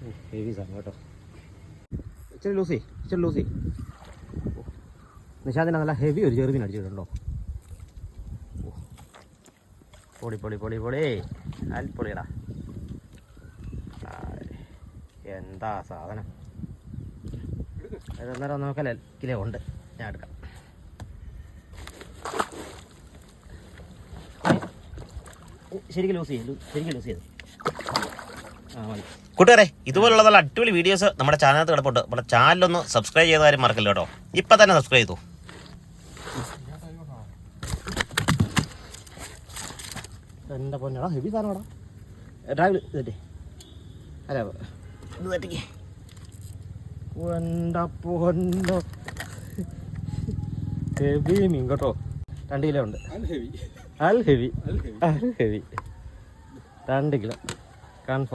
സാധനം കേട്ടോ. ഇച്ചിരി ലൂസി ഇച്ചിരി ലൂസി. നിശാന്തിനെ നല്ല ഹെവി ഒരു ചെറുതിന് അടിച്ചിട്ടുണ്ടോ? പൊളി പൊളി പൊളി പൊളി. അൽപ്പൊളിയടാ ആയ്. എന്താ സാധനം? അന്നേരം നോക്കല്ലേ കിലോ ഉണ്ട്. ഞാൻ എടുക്കാം. ശരിക്കും ലൂസ് ചെയ്തു ശരിക്കും ലൂസ് ചെയ്ത് കൂട്ടുകാരെ ഇതുപോലുള്ള നല്ല അടിപൊളി വീഡിയോസ് നമ്മുടെ ചാനലിനകത്ത് കിടപ്പുണ്ട്. നമ്മുടെ ചാനലൊന്ന് സബ്സ്ക്രൈബ് ചെയ്ത കാര്യം മറക്കില്ല കേട്ടോ? ഇപ്പം തന്നെ സബ്സ്ക്രൈബ് ചെയ്തു. എന്റെ പൊന്നടാ ഹെവി സാധനമാടാ. ഡ്രൈവ് ഇതേ അല്ല ഇത് തെറ്റിക്ക്. എന്റെ പൊന്നോ. ഹെവി മീൻ കേട്ടോ. രണ്ട് കിലോ ഉണ്ട്. അൽ ഹെവി. അൽ ഹെവി. രണ്ട് കിലോ. Ăn!